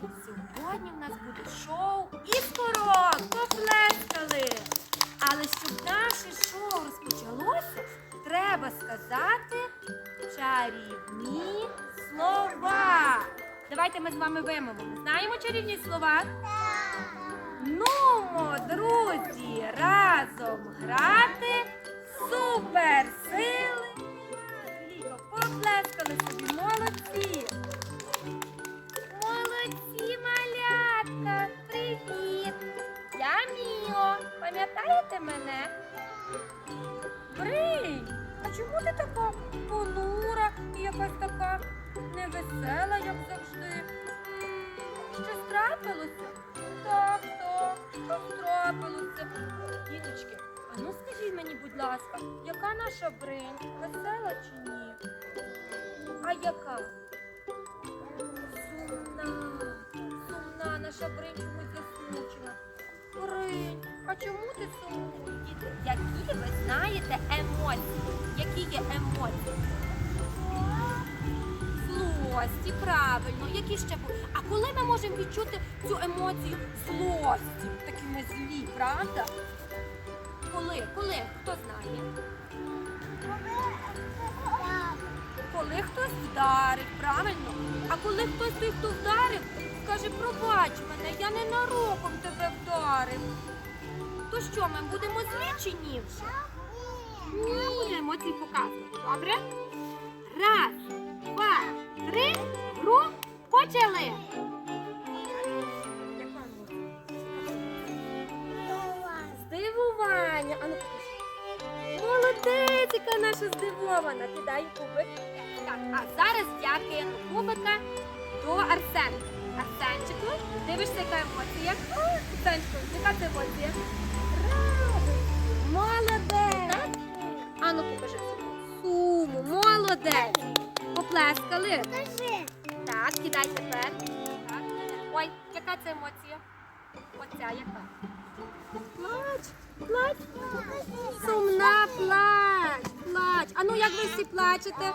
Сьогодні в нас буде шоу із корон. Поплескали. Але щоб наше шоу розпочалося, треба сказати чарівні слова. Давайте ми з вами вимовимо. Знаємо чарівні слова? Нумо, друзі, разом грати Пам'ятаєте мене? Бринь, а чому ти така понура і якась така невесела, як завжди? Щось трапилося? Так, так, щось трапилося. Діточки, а ну скажіть мені, будь ласка, яка наша бринь? Весела чи ні? А яка? Сумна, сумна, наша бринь чому ти сумуєш? Діти, які ви знаєте емоції? Які є емоції? Злості, правильно, які ще. А коли ми можемо відчути цю емоцію злості? Такі ми злі, правда? Коли? Коли? Хто знає? Коли хтось вдарить, правильно? А коли хтось той, хто вдарив, скаже, пробач мене, я ненароком тебе вдарив. То що, ми будемо злі чи ні? Ні. Буду емоції показувати, добре? Раз, два, три, гру, почали. Здивування. А ну покажи. Молодець, яка наша здивована. Кидаю кубик. Так, а зараз я кину кубика до Арсенка. Арсенчику, дивишся, яка емоція? Арсенчику, яка це емоція? Радість. Молодець. А ну покажи суму. Молодець. Поплескали. Так, кидай тепер. Так. Ой, яка це емоція? Оця яка? Плач, плач. Сумна плач, плач. А ну як ви всі плачете?